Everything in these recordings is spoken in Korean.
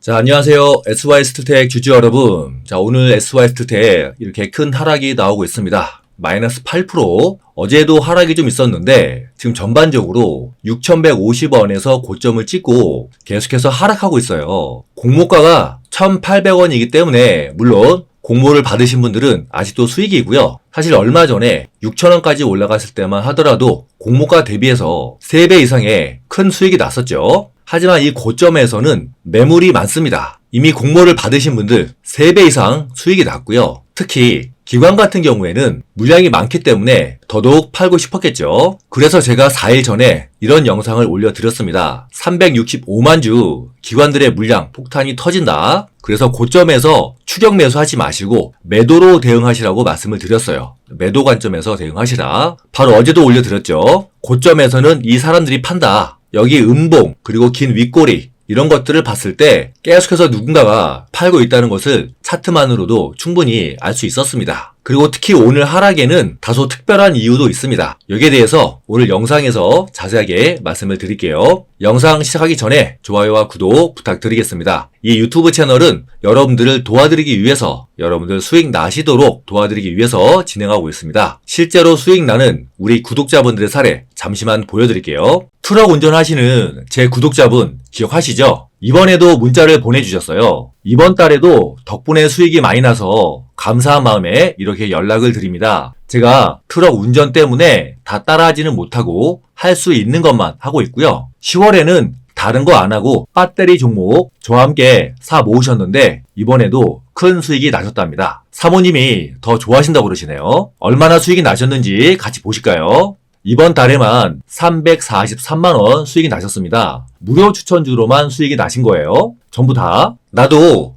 자, 안녕하세요. SY 스트텍 주주 여러분. 자, 오늘 SY 스트텍 이렇게 큰 하락이 나오고 있습니다. 마이너스 8%. 어제도 하락이 좀 있었는데, 지금 전반적으로 6,150원에서 고점을 찍고 계속해서 하락하고 있어요. 공모가가 1,800원이기 때문에, 물론, 공모를 받으신 분들은 아직도 수익이고요. 사실 얼마 전에 6,000원까지 올라갔을 때만 하더라도 공모가 대비해서 3배 이상의 큰 수익이 났었죠. 하지만 이 고점에서는 매물이 많습니다. 이미 공모를 받으신 분들 3배 이상 수익이 났고요. 특히 기관 같은 경우에는 물량이 많기 때문에 더더욱 팔고 싶었겠죠. 그래서 제가 4일 전에 이런 영상을 올려드렸습니다. 365만 주 기관들의 물량 폭탄이 터진다. 그래서 고점에서 추격 매수하지 마시고 매도로 대응하시라고 말씀을 드렸어요. 매도 관점에서 대응하시라. 바로 어제도 올려드렸죠. 고점에서는 이 사람들이 판다. 여기 음봉 그리고 긴 윗꼬리 이런 것들을 봤을 때 계속해서 누군가가 팔고 있다는 것을 차트만으로도 충분히 알 수 있었습니다. 그리고 특히 오늘 하락에는 다소 특별한 이유도 있습니다. 여기에 대해서 오늘 영상에서 자세하게 말씀을 드릴게요. 영상 시작하기 전에 좋아요와 구독 부탁드리겠습니다. 이 유튜브 채널은 여러분들을 도와드리기 위해서 여러분들 수익 나시도록 도와드리기 위해서 진행하고 있습니다. 실제로 수익 나는 우리 구독자분들의 사례 잠시만 보여드릴게요. 트럭 운전하시는 제 구독자분 기억하시죠? 이번에도 문자를 보내주셨어요. 이번 달에도 덕분에 수익이 많이 나서 감사한 마음에 이렇게 연락을 드립니다. 제가 트럭 운전 때문에 다 따라하지는 못하고 할 수 있는 것만 하고 있고요. 10월에는 다른 거 안 하고 배터리 종목 저와 함께 사 모으셨는데 이번에도 큰 수익이 나셨답니다. 사모님이 더 좋아하신다고 그러시네요. 얼마나 수익이 나셨는지 같이 보실까요? 이번 달에만 343만원 수익이 나셨습니다. 무료 추천주로만 수익이 나신 거예요. 전부 다. 나도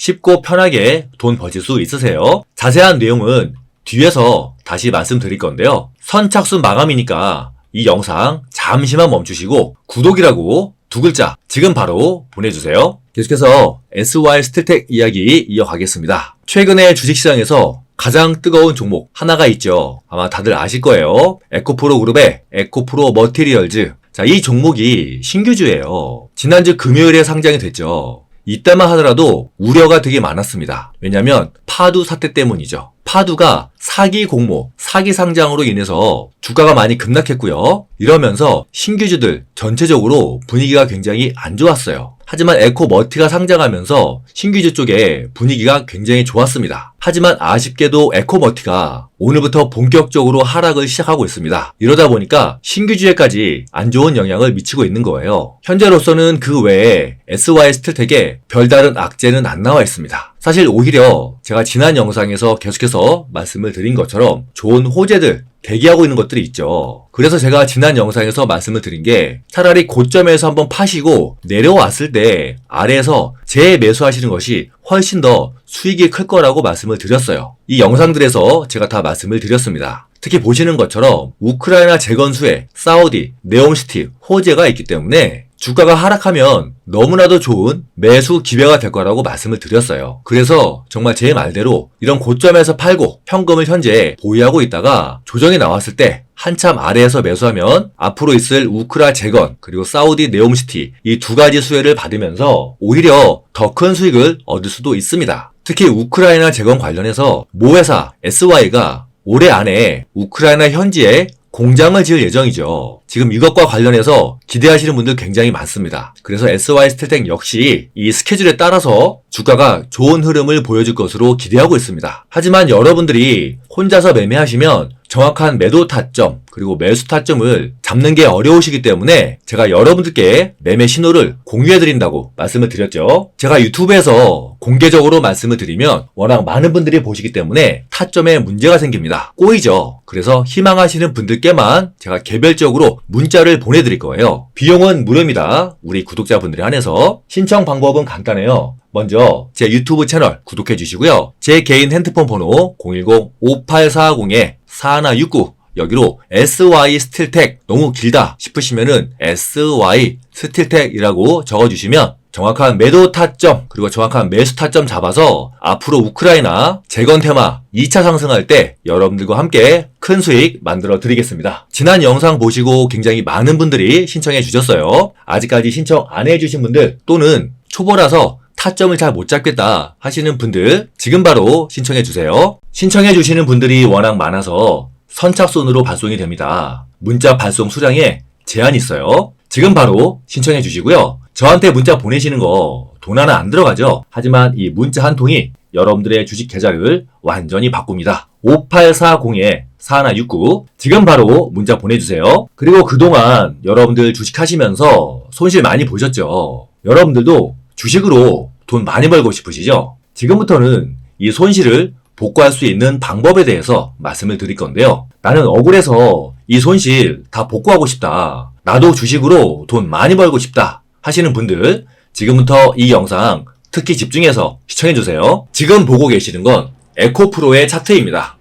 쉽고 편하게 돈 버실 수 있으세요. 자세한 내용은 뒤에서 다시 말씀드릴 건데요. 선착순 마감이니까 이 영상 잠시만 멈추시고 구독이라고 두 글자 지금 바로 보내주세요. 계속해서 SY 스틸텍 이야기 이어가겠습니다. 최근에 주식시장에서 가장 뜨거운 종목 하나가 있죠. 아마 다들 아실 거예요. 에코프로 그룹의 에코프로 머티리얼즈. 자, 이 종목이 신규주예요. 지난주 금요일에 상장이 됐죠. 이때만 하더라도 우려가 되게 많았습니다. 왜냐면 파두 사태 때문이죠. 파두가 사기 공모, 사기 상장으로 인해서 주가가 많이 급락했고요. 이러면서 신규주들 전체적으로 분위기가 굉장히 안 좋았어요. 하지만 에코머티가 상장하면서 신규주 쪽에 분위기가 굉장히 좋았습니다. 하지만 아쉽게도 에코머티가 오늘부터 본격적으로 하락을 시작하고 있습니다. 이러다 보니까 신규주에까지 안 좋은 영향을 미치고 있는 거예요. 현재로서는 그 외에 SY 스틸텍에 별다른 악재는 안 나와 있습니다. 사실 오히려 제가 지난 영상에서 계속해서 말씀을 드린 것처럼 좋은 호재들 대기하고 있는 것들이 있죠. 그래서 제가 지난 영상에서 말씀을 드린 게 차라리 고점에서 한번 파시고 내려왔을 때 아래에서 재매수하시는 것이 훨씬 더 수익이 클 거라고 말씀을 드렸어요. 이 영상들에서 제가 다 말씀을 드렸습니다. 특히 보시는 것처럼 우크라이나 재건수에 사우디, 네옴시티, 호재가 있기 때문에 주가가 하락하면 너무나도 좋은 매수 기회가 될 거라고 말씀을 드렸어요. 그래서 정말 제 말대로 이런 고점에서 팔고 현금을 현재 보유하고 있다가 조정이 나왔을 때 한참 아래에서 매수하면 앞으로 있을 우크라 재건 그리고 사우디 네옴시티 이 두 가지 수혜를 받으면서 오히려 더 큰 수익을 얻을 수도 있습니다. 특히 우크라이나 재건 관련해서 모 회사 SY가 올해 안에 우크라이나 현지에 공장을 지을 예정이죠. 지금 이것과 관련해서 기대하시는 분들 굉장히 많습니다. 그래서 SY 스텔텍 역시 이 스케줄에 따라서 주가가 좋은 흐름을 보여줄 것으로 기대하고 있습니다. 하지만 여러분들이 혼자서 매매하시면 정확한 매도 타점 그리고 매수 타점을 잡는 게 어려우시기 때문에 제가 여러분들께 매매 신호를 공유해 드린다고 말씀을 드렸죠. 제가 유튜브에서 공개적으로 말씀을 드리면 워낙 많은 분들이 보시기 때문에 타점에 문제가 생깁니다. 꼬이죠. 그래서 희망하시는 분들께만 제가 개별적으로 문자를 보내드릴 거예요. 비용은 무료입니다. 우리 구독자분들에 한해서 신청 방법은 간단해요. 먼저 제 유튜브 채널 구독해 주시고요. 제 개인 핸드폰 번호 010-5840-4169 여기로 SY 스틸텍 너무 길다 싶으시면은 SY 스틸텍이라고 적어주시면 정확한 매도 타점 그리고 정확한 매수 타점 잡아서 앞으로 우크라이나 재건 테마 2차 상승할 때 여러분들과 함께 큰 수익 만들어 드리겠습니다. 지난 영상 보시고 굉장히 많은 분들이 신청해 주셨어요. 아직까지 신청 안 해 주신 분들 또는 초보라서 타점을 잘 못 잡겠다 하시는 분들 지금 바로 신청해 주세요. 신청해 주시는 분들이 워낙 많아서 선착순으로 발송이 됩니다. 문자 발송 수량에 제한이 있어요. 지금 바로 신청해 주시고요. 저한테 문자 보내시는 거 돈 하나 안 들어가죠. 하지만 이 문자 한 통이 여러분들의 주식 계좌를 완전히 바꿉니다. 5840-4169 지금 바로 문자 보내주세요. 그리고 그동안 여러분들 주식 하시면서 손실 많이 보셨죠? 여러분들도 주식으로 돈 많이 벌고 싶으시죠? 지금부터는 이 손실을 복구할 수 있는 방법에 대해서 말씀을 드릴 건데요. 나는 억울해서 이 손실 다 복구하고 싶다. 나도 주식으로 돈 많이 벌고 싶다. 하시는 분들 지금부터 이 영상 특히 집중해서 시청해주세요. 지금 보고 계시는 건 에코프로의 차트입니다.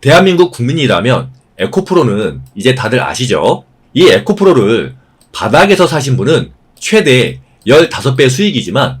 대한민국 국민이라면 에코프로는 이제 다들 아시죠? 이 에코프로를 바닥에서 사신 분은 최대 15배 수익이지만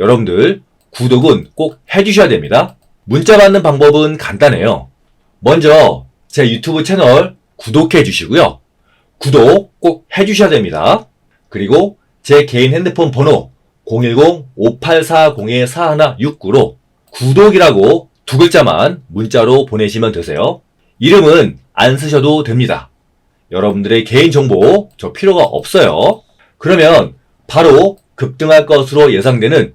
여러분들 구독은 꼭 해주셔야 됩니다. 문자 받는 방법은 간단해요. 먼저 제 유튜브 채널 구독해 주시고요. 구독 꼭 해주셔야 됩니다. 그리고 제 개인 핸드폰 번호 010-5840-4169로 구독이라고 두 글자만 문자로 보내시면 되세요. 이름은 안 쓰셔도 됩니다. 여러분들의 개인정보 저 필요가 없어요. 그러면 바로 급등할 것으로 예상되는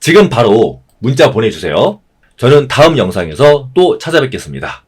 지금 바로 문자 보내주세요. 저는 다음 영상에서 또 찾아뵙겠습니다.